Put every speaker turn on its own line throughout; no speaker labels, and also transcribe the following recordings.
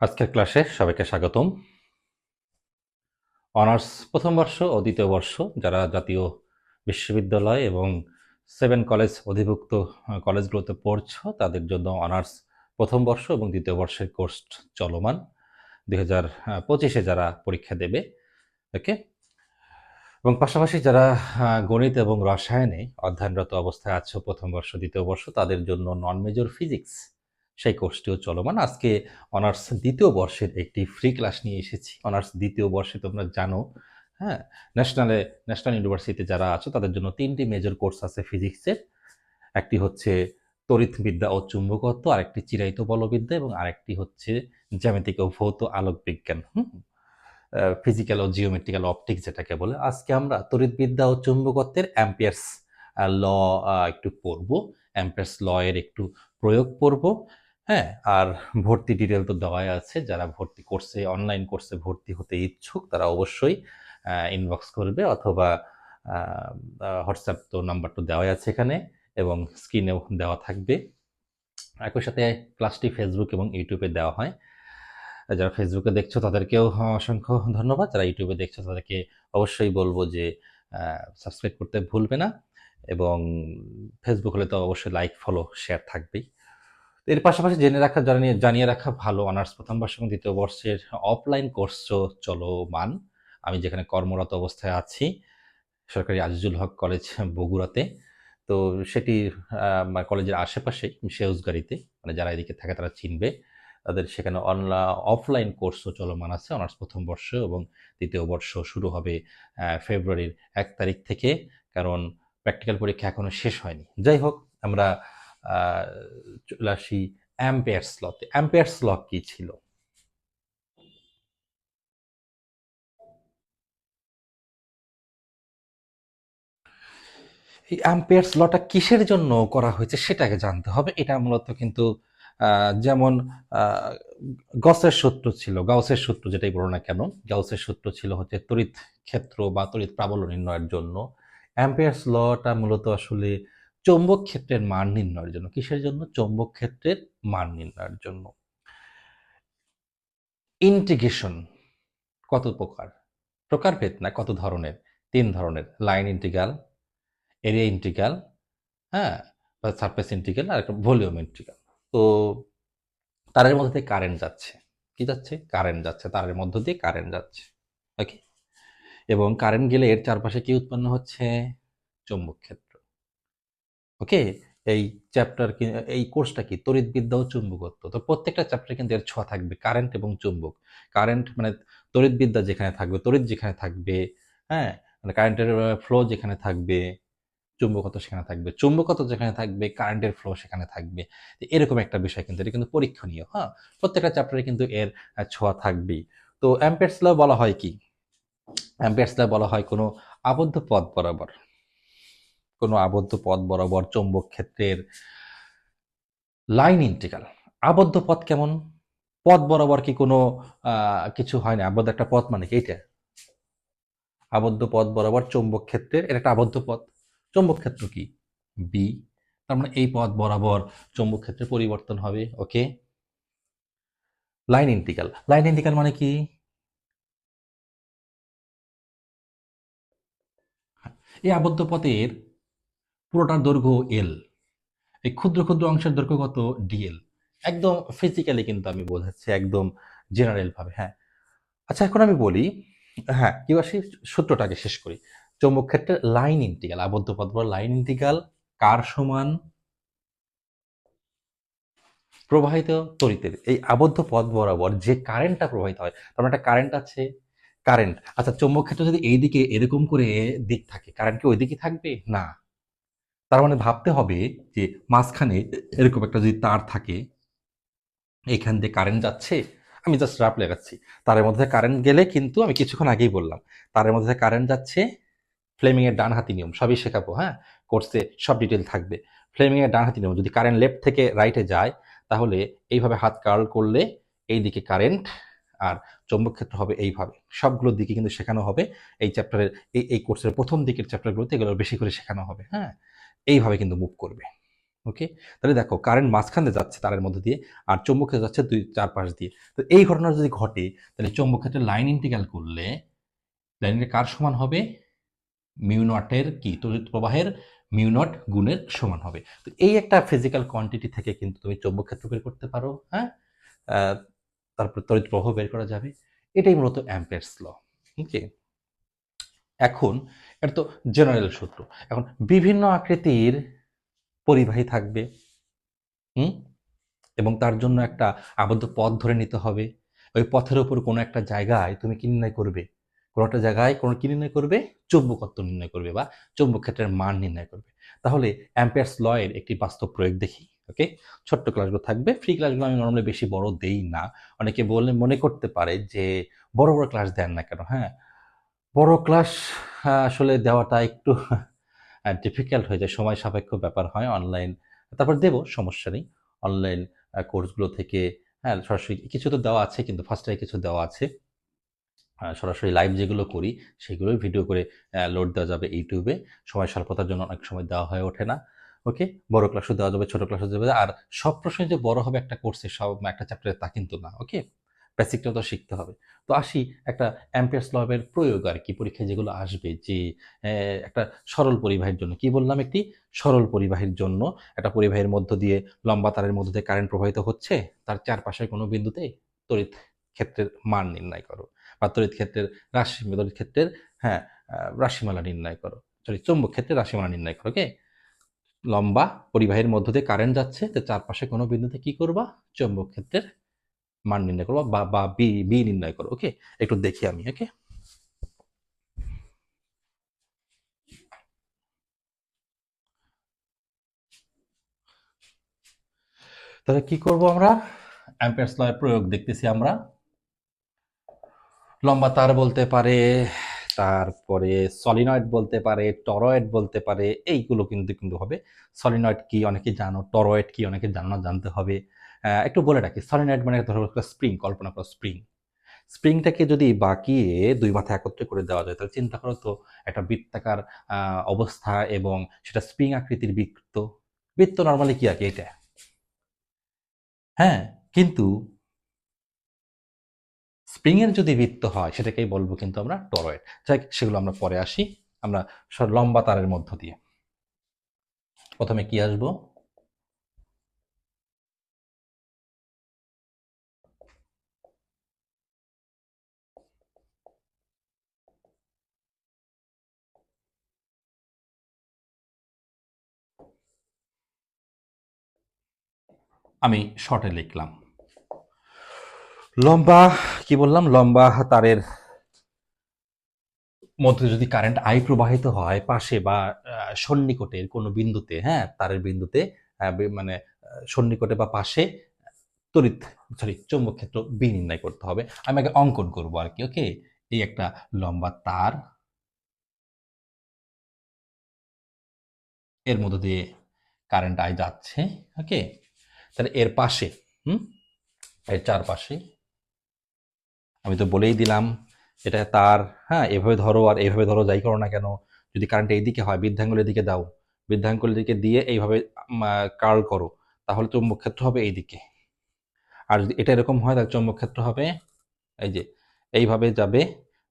আজকের ক্লাসে সবাইকে স্বাগতম। অনার্স প্রথম বর্ষ ও দ্বিতীয় বর্ষ, যারা জাতীয় বিশ্ববিদ্যালয় এবং সেভেন কলেজ অধিভুক্ত কলেজগুলোতে পড়ছ, তাদের জন্য অনার্স প্রথম বর্ষ এবং দ্বিতীয় বর্ষের কোর্স চলমান। দুই হাজার পঁচিশে যারা পরীক্ষা দেবে, ওকে? এবং পাশাপাশি যারা গণিত এবং রসায়নে অধ্যয়নরত অবস্থায় আছো প্রথম বর্ষ, দ্বিতীয় বর্ষ, তাদের জন্য নন মেজর ফিজিক্স সেই কোর্সটিও চলমান। আজকে অনার্স দ্বিতীয় বর্ষের একটি ফ্রি ক্লাস নিয়ে এসেছি। অনার্স দ্বিতীয় বর্ষে তোমরা জানো হ্যাঁ ন্যাশনালে ন্যাশনাল ইউনিভার্সিটিতে যারা আছো, তাদের জন্য তিনটি মেজর কোর্স আছে ফিজিক্সের একটি হচ্ছে তড়িৎবিদ্যা ও চুম্বকত্ব, আরেকটি চিরায়িত বলবিদ্যা এবং আরেকটি হচ্ছে জ্যামিতিক ও ভৌত আলোক বিজ্ঞান ফিজিক্যাল ও জিওমেট্রিক্যাল অপটিক্স যেটাকে বলে। আজকে আমরা তড়িৎবিদ্যা ও চুম্বকত্বের অ্যাম্পিয়ার্স ল একটু পড়ব। অ্যাম্পিয়ার্স ল এর একটু প্রয়োগ পড়ব। হ্যাঁ আর ভর্তি ডিটেল তো দেওয়াই আছে। যারা ভর্তি কোর্সে অনলাইন কোর্সে ভর্তি হতে ইচ্ছুক, তারা অবশ্যই ইনবক্স করবে অথবা হোয়াটসঅ্যাপ তো নাম্বার তো দেওয়াই আছে এখানে এবং স্ক্রিনেও দেওয়া থাকবে। একই সাথে ক্লাসটি ফেসবুক এবং ইউটিউবে দেওয়া হয়। যারা ফেসবুকে দেখছ, তাদেরকেও অসংখ্য ধন্যবাদ। যারা ইউটিউবে দেখছ, তাদেরকে অবশ্যই বলব যে সাবস্ক্রাইব করতে ভুলবে না এবং ফেসবুক হলে তো অবশ্যই লাইক ফলো শেয়ার থাকবেই। এর পাশাপাশি জেনে রাখা, জানিয়ে জানিয়ে রাখা ভালো অনার্স প্রথম বর্ষ এবং দ্বিতীয় বর্ষের অফলাইন কোর্স চলমান। আমি যেখানে কর্মরত অবস্থায় আছি, সরকারি আজিজুল হক কলেজ বগুড়াতে। তো সেটি কলেজের আশেপাশে সেউজগাড়িতে। মানে যারা এদিকে থাকে তারা চিনবে। তাদের সেখানে অনলা অফলাইন কোর্সও চলমান আছে অনার্স প্রথম বর্ষ এবং দ্বিতীয় বর্ষ শুরু হবে ফেব্রুয়ারির এক তারিখ থেকে। কারণ প্র্যাকটিক্যাল পরীক্ষা এখনও শেষ হয়নি। যাই হোক, আমরা চলে আসি অ্যাম্পেয়ার্স লতে অ্যাম্পেয়ার্স কি ছিল? এই অ্যাম্পেয়ার্স লটা কিসের জন্য করা হয়েছে সেটাকে জানতে হবে। এটা মূলত কিন্তু যেমন গসের সূত্র ছিল। গাউসের সূত্র যেটাই বলো না কেন, গাউসের সূত্র ছিল হচ্ছে তড়িৎ ক্ষেত্র বা তড়িৎ প্রাবল্য নির্ণয়ের জন্য। অ্যাম্পেয়ার্স লটা মূলত আসলে চৌম্বক ক্ষেত্রের মান নির্ণয়ের জন্য, কিসের জন্য? চৌম্বক ক্ষেত্রের মান নির্ণয়ের জন্য। ইন্টিগ্রেশন কত প্রকার? প্রকারভেদ না, কত ধরনের? তিন ধরনের লাইন ইন্টিগ্রাল এরিয়া ইন্টিগ্রাল হ্যাঁ সারফেস ইন্টিগ্রাল আর একটা ভলিউম ইন্টিগ্রাল তো তারের মধ্যে দিয়ে কারেন্ট যাচ্ছে। কি যাচ্ছে? কারেন্ট যাচ্ছে, তারের মধ্য দিয়ে কারেন্ট যাচ্ছে। ওকে এবং কারেন্ট গেলে এর চারপাশে কি উৎপন্ন হচ্ছে? চৌম্বক ক্ষেত্র। ওকে? এই চ্যাপ্টার কি, এই কোর্সটা কি? তড়িৎবিদ্যা ও চুম্বকত্ব। তো প্রত্যেকটা চ্যাপ্টারে কিন্তু এর ছোঁয়া থাকবে কারেন্ট এবং চুম্বক। কারেন্ট মানে তড়িৎবিদ্যা যেখানে থাকবে, তড়িৎ যেখানে থাকবে হ্যাঁ? মানে কারেন্টের ফ্লো যেখানে থাকবে, চুম্বকত্ব সেখানে থাকবে। চুম্বকত্ব যেখানে থাকবে কারেন্টের ফ্লো সেখানে থাকবে। এরকম একটা বিষয় কিন্তু, এটা কিন্তু পরীক্ষণীয় হ্যাঁ? প্রত্যেকটা চ্যাপ্টারে কিন্তু এর ছোঁয়া থাকবেই। তো অ্যাম্পিয়ার্স ল বলা হয় কি? অ্যাম্পিয়ার্স ল বলা হয় কোনো আবদ্ধ পথ বরাবর। কোনো আবদ্ধ পথ বরাবর চৌম্বক ক্ষেত্রের লাইন ইন্টিগ্রাল আবদ্ধ পথ কেমন? পথ বরাবর কি কোনো কিছু হয় না? আবদ্ধ একটা পথ মানে কি এইটা? আবদ্ধ পথ বরাবর চৌম্বক ক্ষেত্রের এটা একটা আবদ্ধ পথ। চৌম্বক ক্ষেত্র কি? বি তার মানে এই পথ বরাবর চৌম্বক ক্ষেত্রে পরিবর্তন হবে okay line integral line integral মানে কি? এই আবদ্ধ পথের পুরোটার দৈর্ঘ্য এল এই ক্ষুদ্র ক্ষুদ্র অংশের দৈর্ঘ্য কত ডিএল একদম ফিজিক্যালি কিন্তু আমি বোঝাচ্ছি, একদম জেনারেল ভাবে হ্যাঁ। আচ্ছা এখন আমি বলি হ্যাঁ কি আসি সূত্রটাকে শেষ করি। চৌম্বক ক্ষেত্রে লাইন ইন্টিগ্রাল আবদ্ধ পথ বরাবর লাইন ইন্টিগ্রাল কার সমান? প্রবাহিত তড়িতের, এই আবদ্ধ পথ বরাবর যে কারেন্টটা প্রবাহিত হয়, তার মানে একটা কারেন্ট আছে কারেন্ট আচ্ছা চৌম্বক ক্ষেত্র যদি এইদিকে এরকম করে দিক থাকে কারেন্ট কি ওইদিকে থাকবে? না। তার মানে ভাবতে হবে যে মাঝখানে এরকম একটা যদি তার থাকে, এখান দিয়ে কারেন্ট যাচ্ছে, আমি জাস্ট রাফ লেখাচ্ছি তারের মধ্যে কারেন্ট গেলে কিন্তু আমি কিছুক্ষণ আগেই বললাম, তারের মধ্যে কারেন্ট যাচ্ছে ফ্লেমিং এর ডান হাতি নিয়ম, সবই শেখাবো হ্যাঁ? কোর্সে সব ডিটেল থাকবে। ফ্লেমিং এর ডান হাতি নিয়ম, যদি কারেন্ট লেফট থেকে রাইটে যায়, তাহলে এইভাবে হাত কার্ল করলে এই দিকে কারেন্ট আর চৌম্বক ক্ষেত্র হবে এইভাবে। সবগুলো দিকে কিন্তু শেখানো হবে, এই চ্যাপ্টারের এই এই কোর্সের প্রথম দিকের চ্যাপ্টারগুলোতে এগুলো বেশি করে শেখানো হবে হ্যাঁ? এইভাবে কিন্তু মুভ করবে। ওকে তাহলে দেখো কারেন্ট মাঝখানে যাচ্ছে তারের মধ্যে দিয়ে আর চৌম্বক ক্ষেত্র যাচ্ছে দুই চার পাশ দিয়ে। তো এই ঘটনা যদি ঘটে, তাহলে চৌম্বক ক্ষেত্রে লাইন ইন্টিগ্রাল করলে লাইনের কার সমান হবে? মিউনটের কি? তড়িৎ প্রবাহের মিউনট গুণের সমান হবে। তো এই একটা ফিজিক্যাল কোয়ান্টিটি থেকে কিন্তু তুমি চৌম্বক ক্ষেত্র বের করতে পারো হ্যাঁ? তারপর তড়িৎ প্রবাহ বের করা যাবে। এটাই মূলত অ্যাম্পেয়ার্স ল ওকে এখন এটা তো জেনারেল সূত্র। এখন বিভিন্ন আকৃতির পরিবাহী থাকবে, হুম? এবং তার জন্য একটা আবদ্ধ পথ ধরে নিতে হবে। ওই পথের ওপর কোনো একটা জায়গায় তুমি কি নির্ণয় করবে? কোনো একটা জায়গায় কোনো কি নির্ণয় করবে? চৌম্বকত্ব নির্ণয় করবে বা চৌম্বক ক্ষেত্রের মান নির্ণয় করবে। তাহলে অ্যাম্পিয়ার্স লয়ের একটি বাস্তব প্রয়োগ দেখি ওকে ছোট্ট ক্লাসগুলো থাকবে। ফ্রি ক্লাসগুলো আমি নর্মালি বেশি বড় দেই না। অনেকে বলে, মনে করতে পারে যে বড় বড় ক্লাস দেন না কেন? হ্যাঁ বড় ক্লাস আসলে দেওয়াটা একটু ডিফিকাল্ট হয়ে যায়। সময় সাপেক্ষ ব্যাপার হয় অনলাইন তারপর দেবো, সমস্যা নেই। অনলাইন কোর্সগুলো থেকে হ্যাঁ সরাসরি কিছু তো দেওয়া আছে, কিন্তু ফার্স্ট টাইম কিছু দেওয়া আছে। সরাসরি লাইভ যেগুলো করি, সেগুলোই ভিডিও করে লোড দেওয়া যাবে ইউটিউবে সময় স্বল্পতার জন্য অনেক সময় দেওয়া হয়ে ওঠে না। ওকে বড় ক্লাসও দেওয়া যাবে, ছোটো ক্লাসও দেওয়া যাবে। আর সব প্রশ্ন যে বড় হবে একটা কোর্সে সব একটা চ্যাপ্টারে তা কিন্তু না ওকে বেসিকটা তো শিখতে হবে। তো আসি একটা অ্যাম্পিয়ার্স লবের প্রয়োগ আর কি পরীক্ষায় যেগুলো আসবে যে একটা সরল পরিবাহের জন্য। কি বললাম একটি? সরল পরিবাহের জন্য। একটা পরিবাহের মধ্য দিয়ে লম্বা তারের মধ্য দিয়ে কারেন্ট প্রবাহিত হচ্ছে, তার চারপাশের কোনো বিন্দুতে তড়িৎ ক্ষেত্রের মান নির্ণয় করো বা তড়িৎ ক্ষেত্রের রাশি, তড়িৎ ক্ষেত্রের হ্যাঁ রাশিমালা নির্ণয় করো। সরি, চৌম্বক ক্ষেত্রে রাশিমালা নির্ণয় করো ওকে লম্বা পরিবাহের মধ্য দিয়ে কারেন্ট যাচ্ছে, তো চারপাশে কোনো বিন্দুতে কি করবা? চৌম্বক ক্ষেত্রের মান নির্ণয় করবা বা বা বি নির্ণয় করো ওকে একটু দেখি আমি ওকে তাহলে কি করব আমরা? অ্যাম্পিয়ার্স ল প্রয়োগ দেখতেছি আমরা। লম্বা তার বলতে পারে, তারপরে সলিনয়েড বলতে পারে টরয়েড বলতে পারে, এইগুলো কিন্তু কিন্তু হবে। সলিনয়েড কি অনেকে জানো টরয়েড কি অনেকে জানো জানতে হবে। একটু বলে রাখি সলিনয়েড মানে ধরো স্প্রিং কল্পনা করো স্প্রিং স্প্রিংটাকে যদি বাকিয়ে দুই মাথা একত্রে করে দেওয়া যায়, তাহলে চিন্তা করো তো একটা বৃত্তাকার অবস্থা এবং সেটা স্প্রিং আকৃতির বৃত্ত। বৃত্ত নর্মালি কি আঁকে? এটা। হ্যাঁ কিন্তু স্প্রিং এর যদি বৃত্ত হয়, সেটাকেই বলব কিন্তু আমরা টরয়েড যাই সেগুলো আমরা পরে আসি, আমরা লম্বা তারের মধ্য দিয়ে। প্রথমে কি আসব? আমি শর্টে লিখলাম। লম্বা, কি বললাম? লম্বা তারের মধ্যে যদি কারেন্ট আই প্রবাহিত হয়, পাশে বা সন্নিকটের কোনো বিন্দুতে হ্যাঁ তারের বিন্দুতে মানে সন্নিকটে বা পাশে, তড়িৎ সরি চৌম্বক ক্ষেত্র বি নির্ণয় করতে হবে। আমি আগে অঙ্কন করব আর কি ওকে এই একটা লম্বা তার এর মধ্য দিয়ে কারেন্ট আই যাচ্ছে ওকে তাহলে এর পাশে, হুম? এর চারপাশে। আমি তো বলেই দিলাম, এটা তার হ্যাঁ এভাবে ধরো আর এইভাবে ধরো, যাই করো না কেন, যদি কারেন্ট এইদিকে হয়, বৃদ্ধাঙ্গুলের দিকে দাও, বৃদ্ধাঙ্গুলের দিকে দিয়ে এইভাবে কার্ল করো, তাহলে চৌম্বক ক্ষেত্র হবে এইদিকে। আর যদি এটা এরকম হয়, তাহলে চৌম্বক ক্ষেত্র হবে এই যে, এইভাবে যাবে,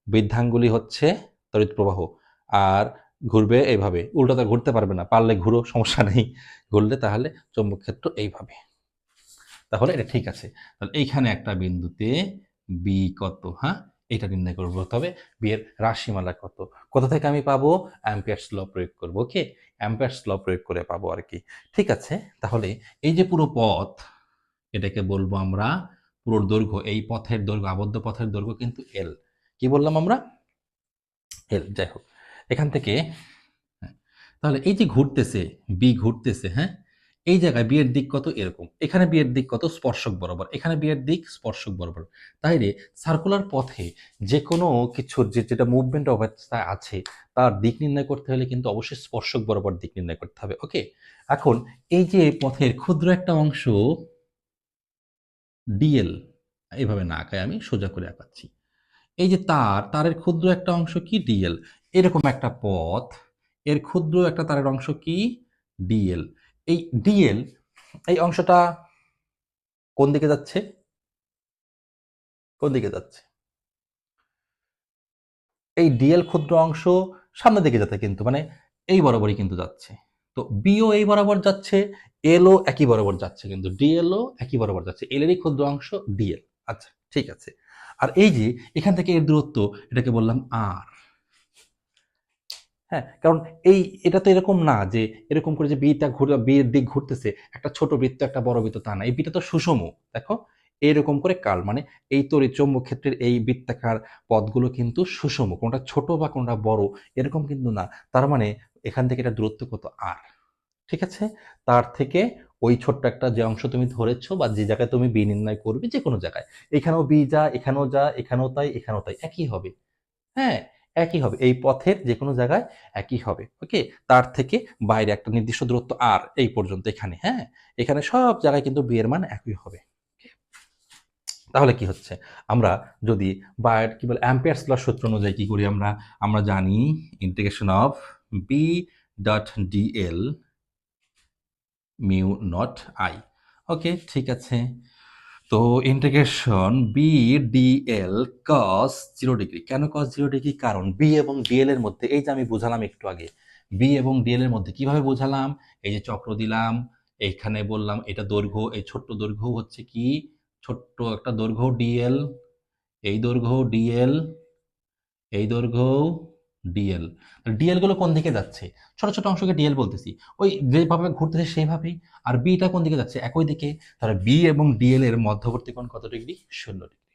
বৃদ্ধাঙ্গুলি হচ্ছে তড়িৎ প্রবাহ, আর ঘুরবে এইভাবে। উল্টোটা ঘুরতে পারবে না, পারলে ঘুরো, সমস্যা নেই, ঘুরলে তাহলে চৌম্বক ক্ষেত্র এইভাবে। তাহলে এটা ঠিক আছে। তাহলে এইখানে একটা বিন্দুতে বি কত? হ্যাঁ এটা নির্ণয় করব তবে বি এর রাশিমালা কত? কোথা থেকে আমি পাবো? অ্যাম্পিয়ার্স ল প্রয়োগ করব ওকে? অ্যাম্পিয়ার্স ল প্রয়োগ করে পাবো আর কি। ঠিক আছে তাহলে এই যে পুরো পথ এটাকে বলব আমরা পুরো দৈর্ঘ্য এই পথের দৈর্ঘ্য আবদ্ধ পথের দৈর্ঘ্য কিন্তু এল কি বললাম আমরা? এল যাই হোক। এখান থেকে হ্যাঁ, তাহলে এই যে ঘুরতেছে বি ঘুরতেছে হ্যাঁ এই জায়গায় বিয়ের দিক কত এরকম? এখানে বিয়ের দিক কত স্পর্শক বরাবর? এখানে বিয়ের দিক স্পর্শক বরাবর। তাইলে সার্কুলার পথে যে কোনো কিছুর যে, যেটা মুভমেন্ট অবস্থায় আছে, তার দিক নির্ণয় করতে হলে কিন্তু অবশ্যই স্পর্শক বরাবর দিক নির্ণয় করতে হবে ওকে এখন এই যে পথের ক্ষুদ্র একটা অংশ ডিএল এইভাবে না আঁকায় আমি, সোজা করে আঁকাচ্ছি। এই যে তার, তারের ক্ষুদ্র একটা অংশ কি? ডিএল এরকম একটা পথ, এর ক্ষুদ্র একটা তারের অংশ কি? ডিএল এই ডিএল এই অংশটা কোন দিকে যাচ্ছে? কোন দিকে যাচ্ছে? এই ডিএল ক্ষুদ্র অংশ সামনের দিকে যাচ্ছে কিন্তু মানে এই বরাবরই কিন্তু যাচ্ছে। তো বিও এই বরাবর যাচ্ছে এলও একই বরাবর যাচ্ছে কিন্তু ডিএলও একই বরাবর যাচ্ছে। এল এরই ক্ষুদ্র অংশ ডিএল আচ্ছা ঠিক আছে। আর এই যে, এখান থেকে এর দূরত্ব, এটাকে বললাম আর হ্যাঁ কারণ এই, এটা তো এরকম না যে এরকম করে যে বিটা ঘুরে, বিয়ের দিক ঘুরতেছে, একটা ছোট বৃত্ত, একটা বড় বৃত্ত তা না। এই বিটা তো সুষম, দেখো? এইরকম করে কাল মানে এই তড়িৎ চৌম্বক ক্ষেত্রের এই বৃত্তাকার পদগুলো কিন্তু সুষম, কোনটা ছোট বা কোনটা বড়, এরকম কিন্তু না। তার মানে এখান থেকে এটা দূরত্ব কত? আর, ঠিক আছে? তার থেকে ওই ছোট্ট একটা যে অংশ তুমি ধরেছো বা যে জায়গায় তুমি বি নির্ণয় করবে যে কোনো জায়গায়। এখানেও বি যা, এখানেও যা, এখানেও তাই এখানেও তাই, একই হবে। হ্যাঁ একই হবে। এই পথের যে কোনো জায়গায় একই হবে। ওকে তার থেকে বাইরে একটা নির্দিষ্ট দূরত্ব আর এই পর্যন্ত এখানে হ্যাঁ? এখানে সব জায়গায় কিন্তু বি এর মান একই হবে। তাহলে কি হচ্ছে? আমরা যদি বায়ের কি বলে অ্যাম্পিয়ার্স লর সূত্র অনুযায়ী কি করি আমরা? আমরা জানি integration of B dot dl mu naught I okay ঠিক আছে? তো integration B dl cos zero degree কেন কস জিরো ডিগ্রি কারণ বি এবং ডিএল এর মধ্যে, এই যে আমি বুঝালাম একটু আগে বি এবং ডিএল এর মধ্যে কীভাবে বুঝালাম? এই যে চক্র দিলাম, এইখানে বললাম এটা দৈর্ঘ্য, এই ছোট্ট দৈর্ঘ্য হচ্ছে কি? ছোট্ট একটা দৈর্ঘ্য ডিএল এই দৈর্ঘ্য ডিএল এই দৈর্ঘ্য ডিএল ডিএলগুলো কোন দিকে যাচ্ছে? ছোট ছোট অংশকে ডিএল বলতেছি। ওই যেভাবে ঘুরতেছে সেইভাবেই। আর বিটা কোন দিকে যাচ্ছে? একই দিকে। তাহলে বি এবং ডিএল এর মধ্যবর্তী কোণ কত ডিগ্রি? শূন্য ডিগ্রি।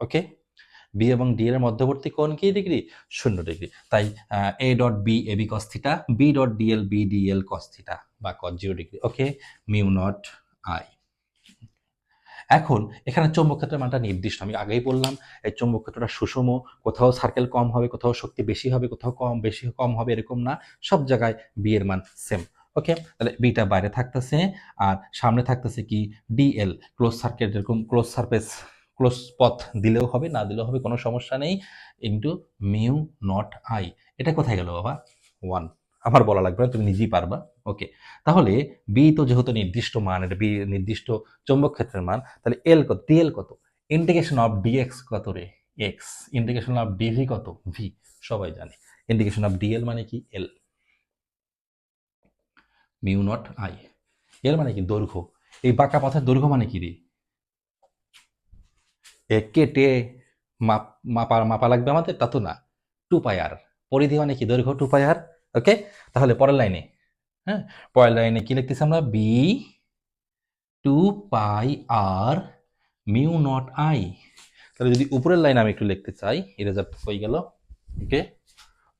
ওকে বি এবং ডিএল এর মধ্যবর্তী কোণ কি ডিগ্রি? শূন্য ডিগ্রি। তাই A dot B A B cos theta B dot dl B dl cos theta বা cos zero degree. Okay mu naught I. এখন এখানে চৌম্বক ক্ষেত্রের মানটা নির্দিষ্ট। আমি আগেই বললাম, এই চৌম্বক ক্ষেত্রটা সুষম, কোথাও সার্কেল কম হবে, কোথাও শক্তি বেশি হবে, কোথাও কম, বেশি কম হবে, এরকম না। সব জায়গায় বি এর মান সেম ওকে তাহলে বিটা বাইরে থাকতেছে আর সামনে থাকতেছে কি? ডিএল ক্লোজ সার্কেট এরকম ক্লোজ সারফেস ক্লোজ পথ দিলেও হবে, না দিলেও হবে, কোনো সমস্যা নেই। ইন্টু মিউ নট আই এটা কোথায় গেল বাবা? ওয়ান আমার বলা লাগবে না, তুমি নিজেই পারবা। ওকে তাহলে বি তো যেহেতু নির্দিষ্ট মান, এটা বি নির্দিষ্ট চৌম্বক ক্ষেত্রের মান, তাহলে এল কত? ডিএল কত? ইন্টিগ্রেশন অফ ডিএক্স কত রে? X integration of D V কত? ভি সবাই জানে। ইন্টিগ্রেশন অফ ডিএল মানে কি? L mu naught I. L মানে কি? দৈর্ঘ্য। এই বাঁকা পথের দৈর্ঘ্য মানে কি রে? এ কেটে মাপ, মাপা মাপা লাগবে আমাদের? তা তো না। Two pi r. পরিধি মানে কি? দৈর্ঘ্য টু পাই আর। ওকে তাহলে পরের লাইনে। হ্যাঁ? পরের লাইনে কি লিখতেছি আমরা? B two pi r mu naught I তাহলে যদি উপরের লাইনে আমি একটু লিখতে চাই ইরেজার হয়ে গেল ওকে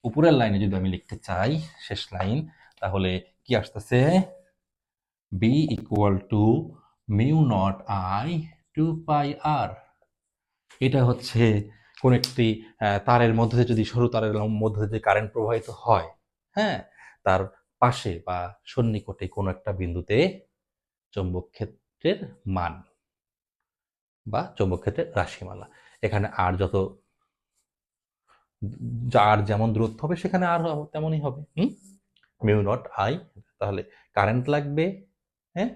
উপরের লাইনে যদি আমি লিখতে চাই, শেষ লাইন, তাহলে কি আসতেছে? B equal to mu naught I two pi r এটা হচ্ছে কোন একটি তারের মধ্যে যদি সরু তারের মধ্যে দিয়ে কারেন্ট প্রবাহিত হয় হ্যাঁ? তার পাশে বা সন্নিকটে কোনো একটা বিন্দুতে চৌম্বক ক্ষেত্রের মান বা চৌম্বক ক্ষেত্রের রাশিমালা। এখানে আর যত আর যেমন দূরত্ব হবে, সেখানে আর তেমনই হবে। হুম? মিউ নট আই তাহলে কারেন্ট লাগবে হ্যাঁ?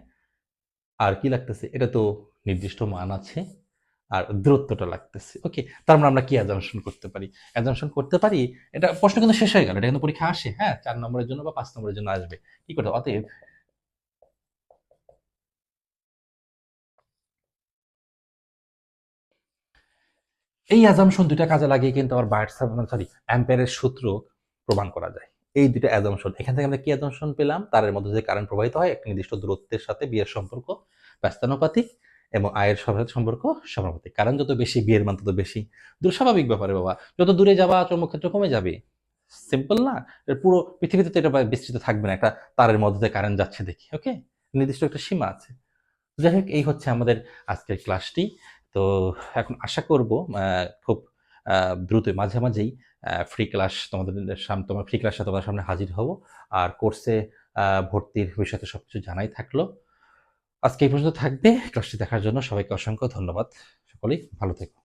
আর কি লাগতেছে? এটা তো নির্দিষ্ট মান আছে। আর দূরত্বটা লাগতেছে। ওকে তার মানে আমরা কি অ্যাজামশন করতে পারি? অ্যাজামশন করতে পারি, এটা প্রশ্ন কিন্তু শেষ হয়ে গেল, এটা কিন্তু পরীক্ষা আসে হ্যাঁ চার নম্বরের জন্য বা পাঁচ নম্বরের জন্য আসবে। কি করতে অতএব এই অ্যাজামশন দুইটা কাজে লাগিয়ে কিন্তু আবার বায়ার সরি অ্যাম্পেয়ারের সূত্র প্রমাণ করা যায়। এই দুটো অ্যাজামশন এখান থেকে আমরা কি অ্যাজামশন পেলাম? তারের মধ্যে যে কারেন্ট প্রবাহিত হয়, একটা নির্দিষ্ট দূরত্বের সাথে বিয়ের সম্পর্ক, ব্যস্তানুপাতিক। এবং আয়ের সাথে সম্পর্ক সমানুপাতিক কারণ যত বেশি বিয়ের মান, তত বেশি দূর স্বাভাবিক ব্যাপারে বাবা। যত দূরে যাবা চৌম্বক ক্ষেত্র কমে যাবে। সিম্পল না? পুরো পৃথিবীতে তো এটা বিস্তৃত থাকবে না। একটা তারের মধ্যে কারেন্ট যাচ্ছে দেখি ওকে নির্দিষ্ট একটা সীমা আছে। যাই হোক, এই হচ্ছে আমাদের আজকের ক্লাসটি তো এখন আশা করব খুব দ্রুত মাঝে মাঝেই ফ্রি ক্লাস তোমাদের সামনে তোমার ফ্রি ক্লাসে তোমাদের সামনে হাজির হব। আর কোর্সে ভর্তির বিষয়তে সবকিছু জানাই থাকল। আজকে এই পর্যন্ত থাকবে। ক্লাসটি দেখার জন্য সবাইকে অসংখ্য ধন্যবাদ। সকলেই ভালো থেকো।